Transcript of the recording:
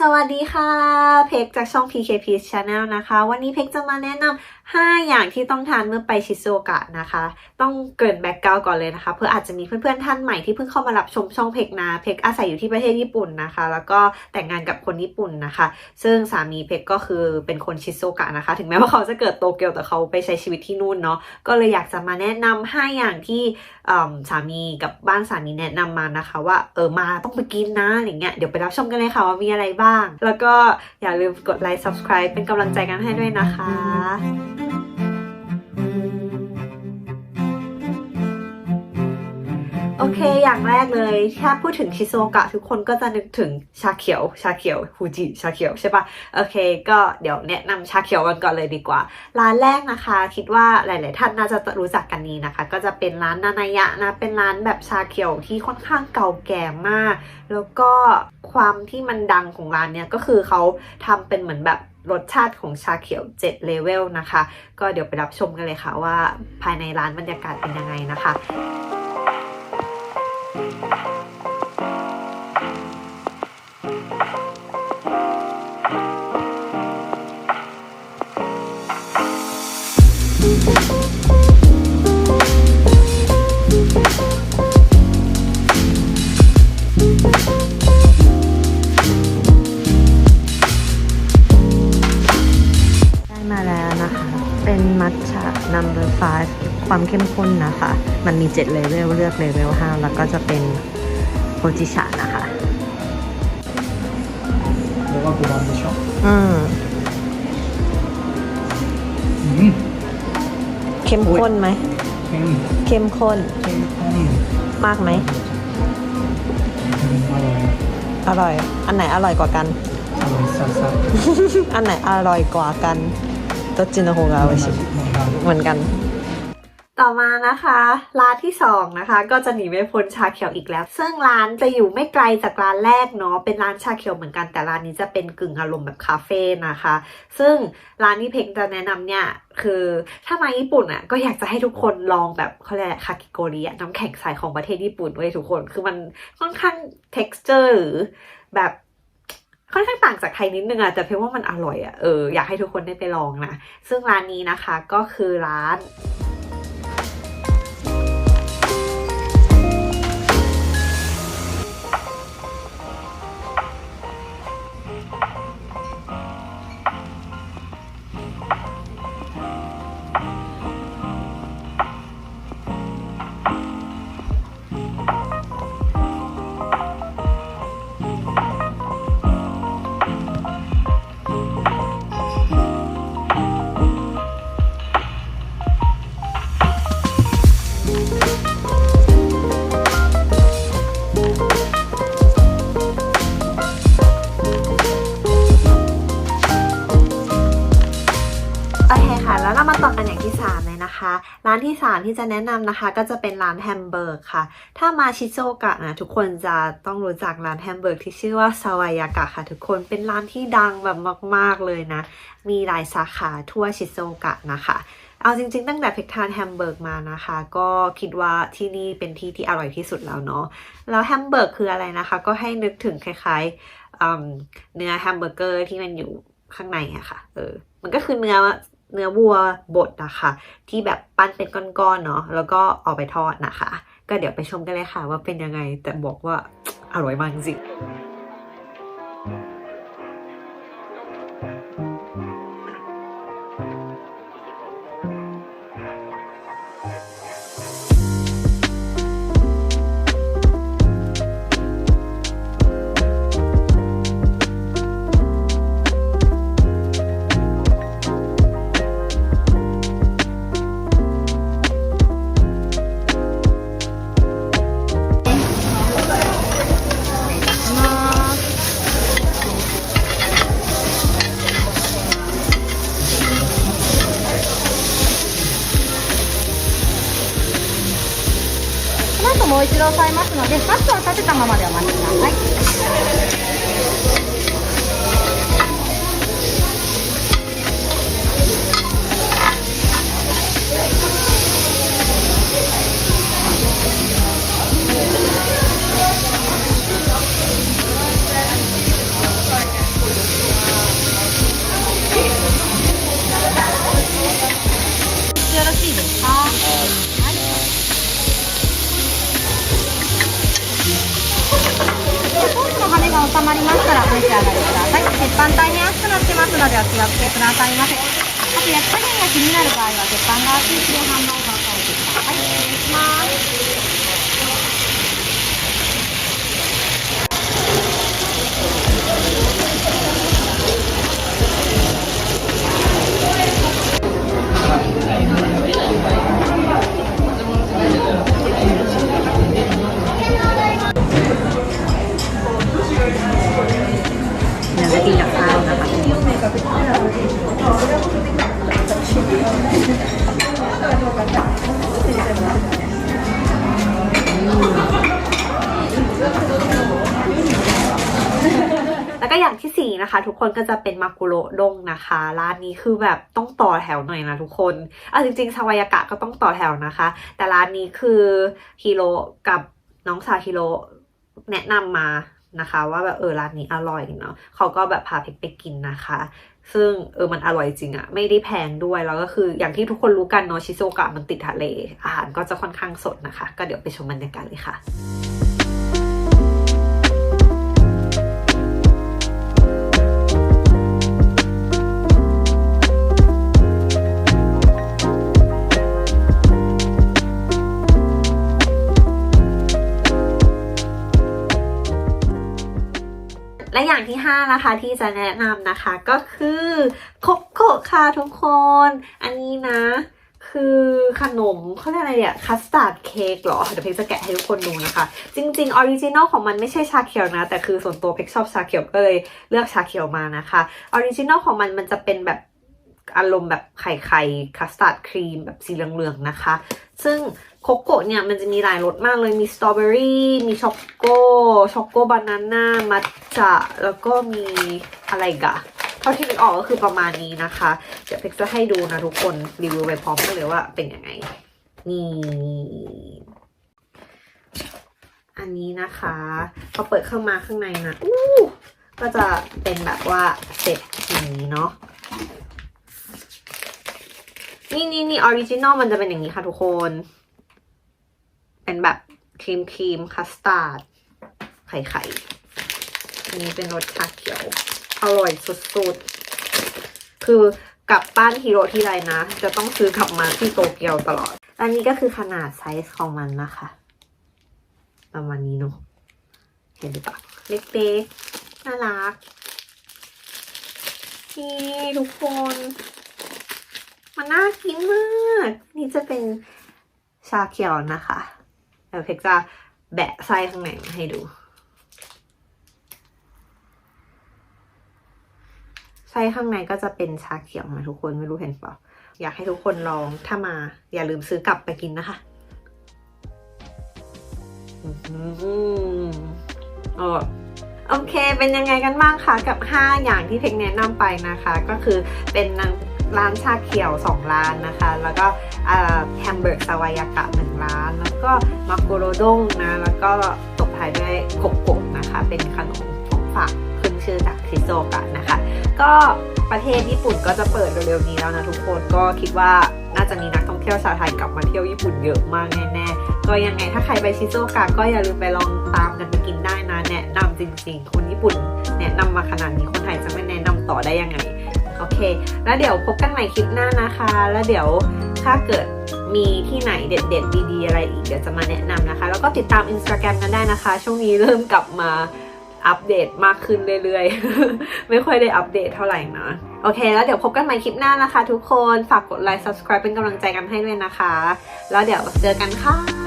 สวัสดีค่ะ เพกจากช่อง PKP Channel นะคะ วันนี้เพกจะมาแนะนำ5อย่างที่ต้องทานเมื่อไปชิโซโอกะนะคะ ต้องเกรินแบ็กกราวก่อนเลยนะคะ เพื่ออาจจะมีเพื่อนๆท่านใหม่ที่เพิ่งเข้ามารับชมช่องเพกนะ เพกอาศัยอยู่ที่ประเทศญี่ปุ่นนะคะ แล้วก็แต่งงานกับคนญี่ปุ่นนะคะ ซึ่งสามีเพกก็คือเป็นคนชิโซโอกะนะคะ ถึงแม้ว่าเขาจะเกิดโตเกียวแต่เขาไปใช้ชีวิตที่นู่นเนาะ ก็เลยอยากจะมาแนะนำ5อย่างที่สามีกับบ้านสามีแนะนำมานะคะ ว่าเออมาต้องไปกินนะอย่างเงี้ยเดี๋ยวไปรับชมกันเลยค่ะว่ามีอะไรบ้าง แล้วก็อย่าลืมกดไลค์ subscribe เป็นกำลังใจกันให้ด้วยนะคะ โอเค อย่างแรกเลยถ้าพูดถึงชิโซกะ ทุกคนก็จะนึกถึงชาเขียว ชาเขียวฟูจิชาเขียวใช่ปะโอเค ก็เดี๋ยวแนะนำชาเขียวกันก่อนเลยดีกว่า ร้านแรกนะคะ คิดว่าหลาย ๆ ท่านน่าจะรู้จักกันนี้นะคะ ก็จะเป็นร้านนานายะนะ เป็นร้านแบบชาเขียวที่ค่อนข้างเก่าแก่มาก แล้วก็ความที่มันดังของร้านเนี้ยก็คือเขาทำเป็นเหมือนแบบรสชาติของชาเขียว7เลเวลนะคะ ก็เดี๋ยวไปรับชมกันเลยค่ะว่าภายในร้านบรรยากาศเป็นยังไงนะคะ มัทฉะ number five ความเข้มข้นนะคะ มันมี 7 เลเวลเลือกเลเวล5แล้วก็จะเป็นโคจิชะนะคะเรียกว่กูบอมดิชออือืมเข้มข้นไหม เข้มข้นมากไหมอร่อย อันไหนอร่อยกว่ากันอันไหนอร่อยกว่ากัน โตจิโนโฮกา 同 โอ じ ชิ ものが เหมือนกัน ต่อมานะคะ ร้านที่สองนะคะ ก็จะหนีไม่พ้นชาเขียวอีกแล้ว ซึ่งร้านจะอยู่ไม่ไกลจากร้านแรกเนาะเป็นร้านชาเขียวเหมือนกันแต่ร้านนี้จะเป็นกึ่งอารมณ์แบบคาเฟ่นะคะ ซึ่งร้านที่เพกจะแนะนำเนี่ย คือถ้ามาญี่ปุ่นอ่ะก็อยากจะให้ทุกคนลองแบบเขาเรียกอะไรคากิโกริอะน้ำแข็งใสของประเทศญี่ปุ่นเว้ยทุกคน คือมันค่อนข้าง texture หรือแบบ ค่อนข้างต่างจากไทยนิดนึงอะแต่เพียงว่ามันอร่อยอะเอออยากให้ทุกคนได้ไปลองนะ ซึ่งร้านนี้นะคะก็คือร้าน ค่ะแล้วเรามาต่อกันอย่างที่ 3 เลยนะคะ ร้านที่ 3 ที่จะแนะนำนะคะ ก็จะเป็นร้านแฮมเบอร์กค่ะ ถ้ามาชิโซกะนะทุกคนจะต้องรู้จักร้านแฮมเบอร์กที่ชื่อว่าซาวายากะค่ะทุกคนเป็นร้านที่ดังแบบมาก ๆเลยนะ มีหลายสาขาทั่วชิโซกะนะคะเอาจริงๆ ตั้งแต่เพกทานแฮมเบอร์กมานะคะ ก็คิดว่าที่นี่เป็นที่ที่อร่อยที่สุดแล้วเนาะแล้วแฮมเบอร์กคืออะไรนะคะ ก็ให้นึกถึงคล้ายๆเนื้อแฮมเบอร์เกอร์ที่มันอยู่ข้างในอะค่ะเออมันก็คือเนื้อ เนื้อวัวบดนะคะที่แบบปั้นเป็นก้อนๆเนาะแล้วก็เอาไปทอดนะคะ ก็เดี๋ยวไปชมกันเลยค่ะว่าเป็นยังไงแต่บอกว่าอร่อยมากจริง う一度押さえますので、マスクは立てたままでお待ちください。お召し上がりください。鉄板大変熱くなってますのでお気をつけくださいませ。あと焼き加減が気になる場合は鉄板が熱い市販の方をおいてください。失礼します。 กินกับข้าวนะคะแล้วก็อย่างที่สี่นะคะ ทุกคนก็จะเป็นมากุโรดงนะคะร้านนี้คือแบบต้องต่อแถวหน่อยนะทุกคนอะจริงๆซาวายากะก็ต้องต่อแถวนะคะ แต่ร้านนี้คือฮิโรกับน้องสาวฮิโรแนะนำมา นะคะ ว่าแบบเออร้านนี้อร่อยเนาะเขาก็แบบพาเพกไปกินนะคะ ซึ่งเออมันอร่อยจริงอะไม่ได้แพงด้วยแล้วก็คืออย่างที่ทุกคนรู้กันเนาะชิโซกะมันติดทะเลอาหารก็จะค่อนข้างสดนะคะ ก็เดี๋ยวไปชมบรรยากาศเลยค่ะ อย่างที่ 5 นะคะที่จะแนะนำนะคะก็คือโคโค่ค่ะทุกคน อันนี้นะคือขนมเขาเรียกอะไรเนี่ยคัสตาร์ดเค้กหรอ เดี๋ยวเพ็กจะแกะให้ทุกคนดูนะคะ จริงๆออริจินอลของมันไม่ใช่ชาเขียวนะ แต่คือส่วนตัวเพ็กชอบชาเขียวก็เลยเลือกชาเขียวมานะคะออริจินอลของมันมันจะเป็นแบบอารมณ์แบบไข่ไข่คัสตาร์ดครีมแบบสีเหลืองๆนะคะ ซึ่ง โคโกะเนี่ยมันจะมีหลายรสมากเลยมีสตรอเบอรี่มีช็อกโกช็อกโกบานาน่ามัทฉะแล้วก็มีอะไรกะเท่าที่นึกออกก็คือประมาณนี้นะคะ เดี๋ยวเพ็กจะให้ดูนะทุกคนรีวิวไปพร้อมกันเลยว่าเป็นยังไง นี่ อันนี้นะคะพอเปิดเข้ามาข้างในนะอู้ก็จะเป็นแบบว่าเซตอย่างนี้เนาะนี่นี่นี่ออริจินอลมันจะเป็นอย่างนี้ค่ะทุกคน เป็นแบบครีมครีมคัสตาร์ดไข่ไข่อันนี้เป็นรสชาเขียว อร่อยสุดๆ คือกลับบ้านฮิโรที่ไรนะ จะต้องซื้อกลับมาที่โตเกียวตลอด อันนี้ก็คือขนาดไซส์ของมันนะคะ ประมาณนี้เนาะเห็นหรือเปล่าเล็กๆ น่ารัก นี่ทุกคน มันน่ากินมาก นี่จะเป็นชาเขียวนะคะ เดี๋ยวเพกจะแบะไส้ข้างในมาให้ดู ไส้ข้างในก็จะเป็นชาเขียวนะทุกคนไม่รู้เห็นเปล่าอยากให้ทุกคนลองถ้ามา อย่าลืมซื้อกลับไปกินนะคะอืมอร่อยโอเค เป็นยังไงกันบ้างคะ กับ 5 อย่างที่เพกแนะนำไปนะคะ ก็คือเป็น ร้านชาเขียว 2 ร้านนะคะ แล้วก็แฮมเบอร์กซาวายากะหนึ่งร้าน แล้วก็มาโกโรด้งนะ แล้วก็ตบท้ายด้วยโกโกะนะคะ เป็นขนมของฝากขึ้นชื่อจากชิโซกะนะคะ ก็ประเทศญี่ปุ่นก็จะเปิดเร็วๆนี้แล้วนะทุกคน ก็คิดว่าน่าจะมีนักท่องเที่ยวชาวไทยกลับมาเที่ยวญี่ปุ่นเยอะมากแน่ๆ ก็ยังไงถ้าใครไปชิโซกะก็อย่าลืมไปลองตามกันไปกินได้นะ แนะนำจริงๆ คนญี่ปุ่นแนะนำมาขนาดนี้คนไทยจะไม่แนะนำต่อได้ยังไง โอเค แล้วเดี๋ยวพบกันใหม่คลิปหน้านะคะ แล้วเดี๋ยวถ้าเกิดมีที่ไหนเด็ดๆดีๆอะไรอีกเดี๋ยวจะมาแนะนำนะคะ แล้วก็ติดตาม Instagram กันได้นะคะ ช่วงนี้เริ่มกลับมาอัปเดตมากขึ้นเรื่อยๆ ไม่ค่อยได้อัปเดตเท่าไหร่นะ โอเค แล้วเดี๋ยวพบกันใหม่คลิปหน้านะคะทุกคน ฝากกดไลค์ subscribe เป็นกำลังใจกันให้ด้วยนะคะ แล้วเดี๋ยวเจอกันค่ะ